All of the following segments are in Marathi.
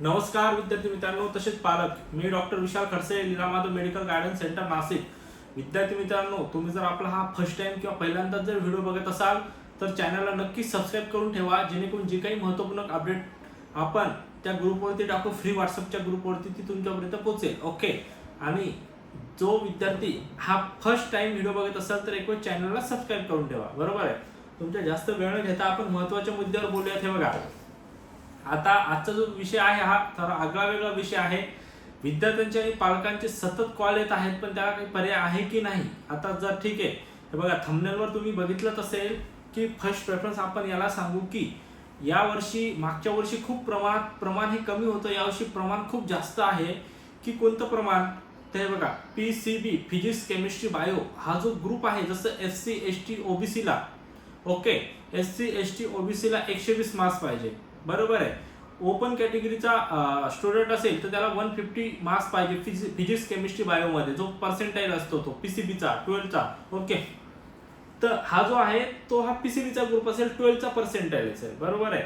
नमस्कार विद्यार्थी मित्रांनो तसेच पालक मी doctor Vishal Khadse Leelamadhav medical guidance centre Nashik. विद्यार्थी मित्रांनो तुम्ही जर आपला हा फर्स्ट टाइम किंवा पहिल्यांदाच जर व्हिडिओ बघत असाल तर चॅनलला नक्की सबस्क्राईब करून ठेवा जेणेकरून जे काही महत्त्वपूर्ण अपडेट आपण त्या ग्रुपवरती टाकू फ्री व्हॉट्सअपच्या ग्रुपवरती ती तुमच्यापर्यंत पोहोचेल. ओके आणि जो विद्यार्थी हा फर्स्ट टाइम व्हिडिओ बघत असाल तर एक वेळ चॅनलला सबस्क्राईब करून ठेवा. बरोबर आहे? तुमच्या जास्त वेळ न घेता आपण महत्त्वाच्या मुद्द्यावर बोलूयात हे बघा. आता आजचा जो विषय आहे हा थोडा आगळा वेगळा विषय आहे. विद्यार्थ्यांचे आणि पालकांचे सतत कॉल येत आहेत पण त्याला काही पर्याय आहे की नाही? आता जर ठीक आहे हे बघा थंबनेलवर तुम्ही बघितलं असेल की फर्स्ट प्रेफरन्स आपण याला सांगू की या वर्षी मागच्या वर्षी खूप प्रमाणात प्रमाण हे कमी होतं. यावर्षी प्रमाण खूप जास्त आहे की कोणतं प्रमाण? ते हे बघा P C B physics chemistry bio हा जो ग्रुप आहे जसं S C S T ओबीसीला okay S C S T ओबीसीला एकशे वीस मार्क्स पाहिजे. बरोबर आहे. ओपन कॅटेगरीचा स्टुडंट असेल तर त्याला वन फिफ्टी मार्क्स पाहिजे फिजि फिजिक्स केमिस्ट्री बायोमध्ये जो पर्सेंटाईल असतो तो पी सी बीचा ट्वेल्थचा ओके तर हा जो आहे तो हा पी सी बीचा ग्रुप असेल ट्वेल्थचा पर्सेंटाईल असेल. बरोबर आहे.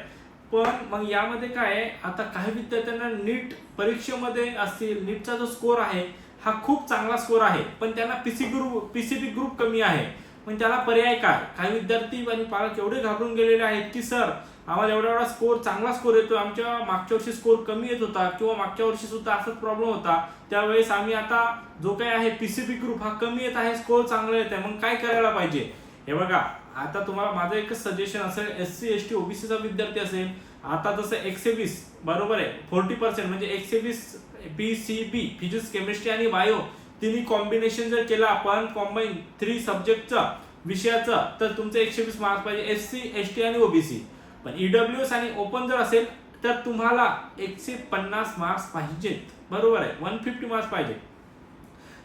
पण मग यामध्ये काय आहे? आता काही विद्यार्थ्यांना नीट परीक्षेमध्ये असतील नीटचा जो स्कोर आहे हा खूप चांगला स्कोर आहे. पण त्यांना पीसी ग्रुप पीसीबी ग्रुप कमी आहे. पण त्याला पर्याय काय? काही विद्यार्थी आणि पालक एवढे घाबरून गेलेले आहेत की सर आम्हाला एवढा एवढा स्कोर चांगला स्कोर येतो आमच्या मागच्या वर्षी स्कोर कमी येत होता किंवा मागच्या वर्षी सुद्धा असाच प्रॉब्लेम होता. त्यावेळेस आम्ही आता जो काही आहे पीसीबी ग्रुप हा कमी येत आहे स्कोर चांगला येत आहे. मग काय करायला पाहिजे? हे बघा आता तुम्हाला माझं एकच सजेशन असेल एस सी एस टी ओबीसीचा विद्यार्थी असेल आता जसं एकशे वीस बरोबर आहे. फोर्टी पर्सेंट म्हणजे एकशे वीस P C B physics chemistry आणि बायो तिन्ही कॉम्बिनेशन जर केला आपण कॉम्बाईन थ्री सब्जेक्टचं विषयाचं तर तुमचं एकशे वीस मार्क्स पाहिजे. एस सी एस टी आणि ओबीसी पण ईडब्ल्यू एस आणि ओपन जर असेल तर तुम्हाला एकशे पन्नास मार्क्स पाहिजेत. बरोबर आहे. वन फिफ्टी मार्क्स पाहिजे.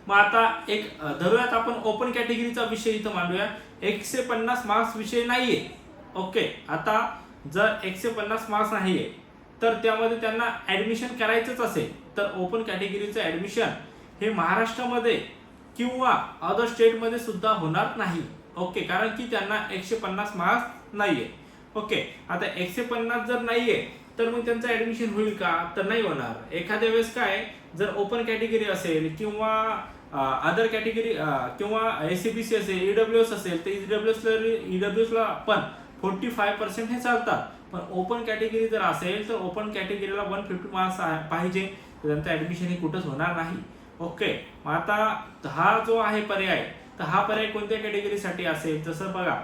मग आता एक धरूयात आपण ओपन कॅटेगरीचा विषय इथं मांडूया. एकशे पन्नास मार्क्स विषय नाहीये. ओके आता जर एकशे पन्नास मार्क्स नाहीये तर त्यामध्ये त्यांना ऍडमिशन करायचंच असेल तर ओपन कॅटेगरीचं ऍडमिशन हे महाराष्ट्रामध्ये किंवा अदर स्टेटमध्ये सुद्धा होणार नाही. ओके कारण की त्यांना एकशे पन्नास मार्क्स नाहीये. ओके आता एकशे पन्नास जर नाहीये तर मग त्यांचं ऍडमिशन होईल का? तर नाही होणार. एखाद्या वेळेस काय जर ओपन कॅटेगरी असेल किंवा अदर कॅटेगरी किंवा एसीबीसी असेल ईडब्ल्यू एस असेल तर ईडब्ल्यू एस ईडब्ल्यू एसला पण फोर्टी फाय पर्सेंट हे चालतात. पण ओपन कॅटेगरी जर असेल तर ओपन कॅटेगरीला वन फिफ्टी मार्क्स पाहिजे. तर त्यांचं ॲडमिशन हे कुठंच होणार नाही. ओके मग आता हा जो आहे पर्याय तर हा पर्याय कोणत्या कॅटेगरीसाठी असेल? जसं बघा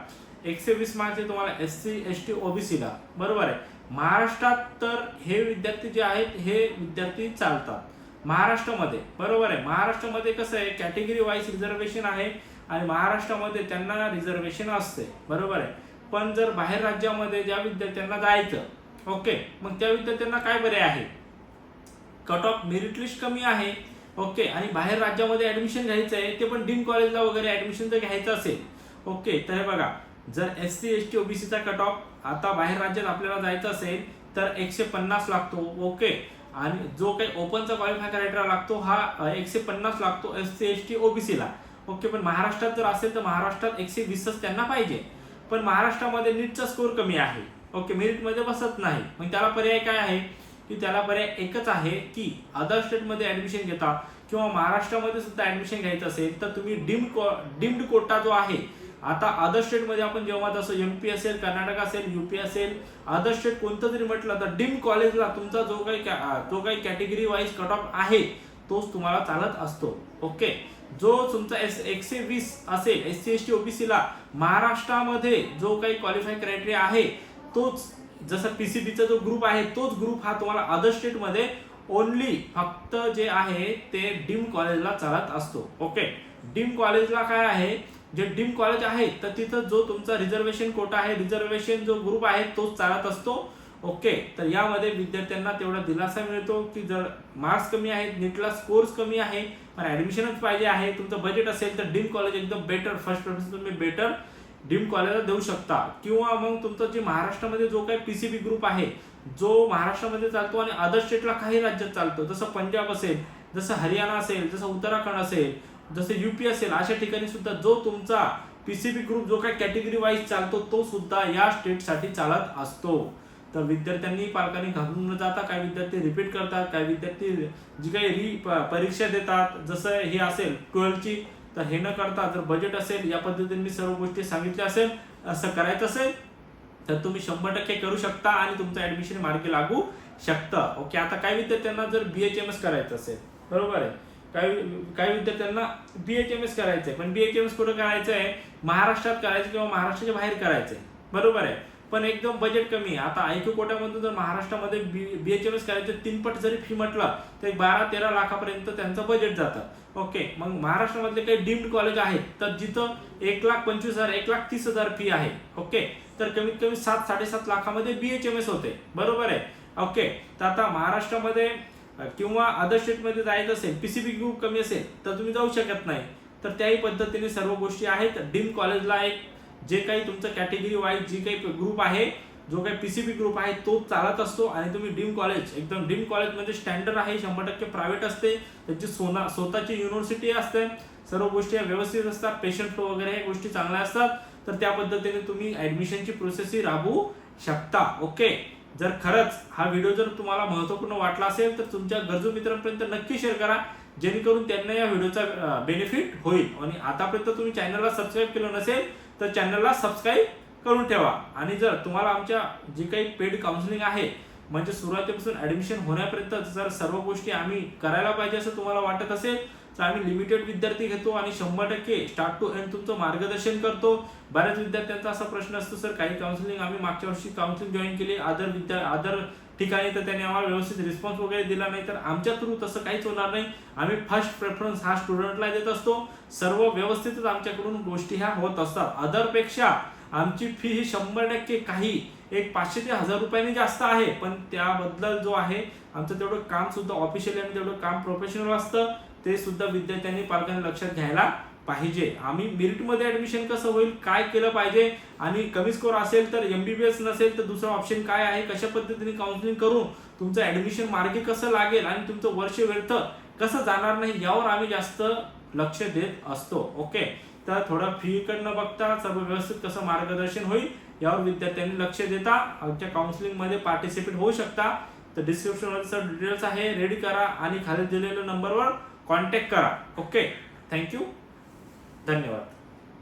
एकशे वीस मार्क्स तुम्हाला एस सी एस टी ओबीसीला बरोबर आहे. महाराष्ट्रात तर हे विद्यार्थी जे आहेत हे विद्यार्थी चालतात. महाराष्ट्रामध्ये बरोबर आहे. महाराष्ट्रामध्ये कसं आहे कॅटेगरी वाईज रिझर्वेशन आहे आणि महाराष्ट्रामध्ये त्यांना रिझर्वेशन असते. बरोबर आहे. पण जर बाहेर राज्यामध्ये ज्या विद्यार्थ्यांना जायचं ओके मग त्या विद्यार्थ्यांना काय पर्याय आहे? कट ऑफ मेरिट लिस्ट कमी आहे. ओके आणि बाहेर राज्यामध्ये ऍडमिशन घ्यायचं आहे ते पण डीम कॉलेजला वगैरे ऍडमिशन जर घ्यायचं असेल ओके तर हे बघा जर एस सी एस टी ओबीसीचा कट ऑफ आता बाहेर राज्यात आपल्याला जायचं असेल तर एकशे पन्नास लागतो ओके आणि जो काही ओपनचा क्वालिफाय करायचा लागतो हा एकशे पन्नास लागतो एस सी एस टी ओबीसीला ओके पण महाराष्ट्रात जर असेल तर महाराष्ट्रात एकशे वीसच त्यांना पाहिजे. पण महाराष्ट्रामध्ये नीटचा स्कोर कमी आहे. ओके मेरिटमध्ये बसत नाही. मग त्याला पर्याय काय आहे? की त्याला पर्याय एकच आहे की अदर स्टेटमध्ये ऍडमिशन घेता किंवा महाराष्ट्रामध्ये सुद्धा ऍडमिशन घ्यायचं असेल तर तुम्ही डिम्ड डिम्ड कोटा जो आहे आता अदर स्टेटमध्ये आपण जेव्हा जसं एम पी असेल कर्नाटक असेल युपी असेल अदर स्टेट कोणतं जरी म्हटलं तर डिम कॉलेजला तुमचा जो काही कॅ- जो काही कॅटेगरी वाईज कट ऑफ आहे तोच तुम्हाला चालत असतो. ओके जो तुमचा एस एकशे वीस असेल एस सी एस टी ओबीसीला महाराष्ट्रामध्ये जो काही क्वालिफाय क्रायटेरिया आहे तोच जसं पीसीबीचा जो ग्रुप आहे तोच ग्रुप हा तुम्हाला अदर स्टेटमध्ये ओनली फक्त जे आहे ते डीम कॉलेजला चालत असतो. ओके डीम कॉलेजला काय आहे? जे डीम कॉलेज आहे तर तिथं जो तुमचा रिझर्वेशन कोटा आहे रिझर्वेशन जो ग्रुप आहे तोच चालत असतो. ओके तर यामध्ये विद्यार्थ्यांना तेवढा दिलासा मिळतो की जर मार्क्स कमी आहेत नीटला स्कोर्स कमी आहे पण ॲडमिशनच पाहिजे आहे तुमचं बजेट असेल तर डीम कॉलेज एकदम बेटर फर्स्ट प्रेफरन्स तुम्ही बेटर डीम कॉलेजला देऊ शकता. किंवा मग तुमचं जे महाराष्ट्रामध्ये जो काही पीसीबी ग्रुप आहे जो महाराष्ट्रामध्ये चालतो आणि अदर स्टेटला काही राज्यात चालतो जसं पंजाब असेल जसं हरियाणा असेल जसं उत्तराखंड असेल जसं युपी असेल अशा ठिकाणी सुद्धा जो तुमचा पीसीबी ग्रुप जो काही कॅटेगरी वाईज चालतो तो सुद्धा या स्टेटसाठी चालत असतो. तर विद्यार्थ्यांनी पालकांनी घाबरून न जाता काही विद्यार्थी रिपीट करतात काही विद्यार्थी जी काही री प- परीक्षा देतात जसं हे असेल ट्वेल्थची तर हे न करता जर बजेट असेल या पद्धतीने मी सर्व गोष्टी सांगितल्या असेल असं करायचं असेल तर तुम्ही शंभर टक्के करू शकता आणि तुमचं ऍडमिशन मार्गी लागू शकतं. ओके आता काही विद्यार्थ्यांना जर बी एच एम एस करायचं असेल बरोबर आहे? काही काही विद्यार्थ्यांना बी एच एम एस करायचंय पण बी एच एम एस कुठं करायचं आहे महाराष्ट्रात करायचं किंवा महाराष्ट्राच्या बाहेर करायचंय बरोबर आहे? पण एकदम बजेट कमी आहे. आता आयक्यू कोट्यामधून जर महाराष्ट्रामध्ये बी एच एम एस करायचं तीनपट जरी फी म्हटलं तर बारा तेरा लाखापर्यंत त्यांचं बजेट जातं. ओके मग महाराष्ट्रामधले काही डीम्ड कॉलेज आहेत तर जिथं एक लाख पंचवीस हजार एक लाख तीस हजार फी आहे. ओके तर कमीत कमी सात साडेसात लाखामध्ये बी एच एम एस होते. बरोबर आहे? ओके तर आता महाराष्ट्रामध्ये किंवा अदर स्टेटमध्ये जायचं असेल पीसीबी ग्रुप कमी असेल तर तुम्ही जाऊ शकत नाही. तर त्याही पद्धतीने सर्व गोष्टी आहेत. डीम कॉलेजला एक जे काही तुमचं कॅटेगरी वाईज जी काही ग्रुप आहे जो काही पीसीबी ग्रुप आहे तो चालत असतो आणि तुम्ही डीम कॉलेज एकदम डीम कॉलेज म्हणजे स्टँडर्ड आहे शंभर टक्के प्रायव्हेट असते. त्याची सोना स्वतःची युनिव्हर्सिटी असते. सर्व गोष्टी व्यवस्थित असतात. पेशंट फ्लो वगैरे ह्या गोष्टी चांगल्या असतात. तर त्या पद्धतीने तुम्ही ऍडमिशनची प्रोसेस ही राबवू शकता. ओके जर खरंच हा व्हिडिओ जर तुम्हाला महत्त्वपूर्ण वाटला असेल तर तुमच्या गरजू मित्रांपर्यंत नक्की शेअर करा. जेणेकरून त्यांना या व्हिडिओचा बेनिफिट होईल. आणि आतापर्यंत तुम्ही चॅनलला सबस्क्राईब केलं नसेल तर चॅनलला सबस्क्राईब करून ठेवा. आणि जर तुम्हाला आमच्या जे काही पेड काउन्सिलिंग आहे म्हणजे सुरुवातीपासून ॲडमिशन होण्यापर्यंत जर सर्व गोष्टी आम्ही करायला पाहिजे असं तुम्हाला वाटत असेल तर आम्ही लिमिटेड विद्यार्थी घेतो आणि शंभर टक्के स्टार्ट टू एंड तुमचं मार्गदर्शन करतो. बऱ्याच विद्यार्थ्यांचा असा प्रश्न असतो सर काही काउन्सिलिंग आम्ही मागच्या वर्षी काउन्सिलिंग जॉईन केली. अदर विद्या अदर ठिकाणी तर त्यांनी आम्हाला व्यवस्थित रिस्पॉन्स वगैरे दिला नाही तर आमच्या थ्रू तसं काहीच होणार नाही. आम्ही फर्स्ट प्रेफरन्स हा स्टुडंटला देत असतो. सर्व व्यवस्थितच आमच्याकडून गोष्टी ह्या होत असतात. अदरपेक्षा आमची फी ही शंभर टक्के काही एक पाचशे ते हजार रुपयांनी जास्त आहे. पण त्याबद्दल जो आहे आमचं तेवढं काम सुद्धा ऑफिशियली आणि तेवढं काम प्रोफेशनल असतं. ते सुद्धा विद्यार्थ्यांनी पालकांनी लक्षात घ्यायला पाहिजे. आम्ही मेरिटमध्ये ऍडमिशन कसं होईल काय केलं पाहिजे आणि कमी स्कोर असेल तर एम बी बी एस नसेल तर दुसरं ऑप्शन काय आहे कशा पद्धतीने काउन्सिलिंग करून तुमचं ऍडमिशन मार्गी कसं लागेल आणि तुमचं वर्ष व्यर्थ कसं जाणार नाही यावर आम्ही जास्त लक्ष देत असतो. ओके तर थोडं फीकडनं बघता सर्व व्यवस्थित कसं मार्गदर्शन होईल यावर विद्यार्थ्यांनी लक्ष देता. आमच्या काउन्सिलिंगमध्ये पार्टिसिपेट होऊ शकता. तर डिस्क्रिप्शनमध्ये सर डिटेल्स आहे. रेडी करा आणि खाली दिलेल्या नंबरवर कॉन्टॅक्ट करा. ओके थँक्यू धन्यवाद.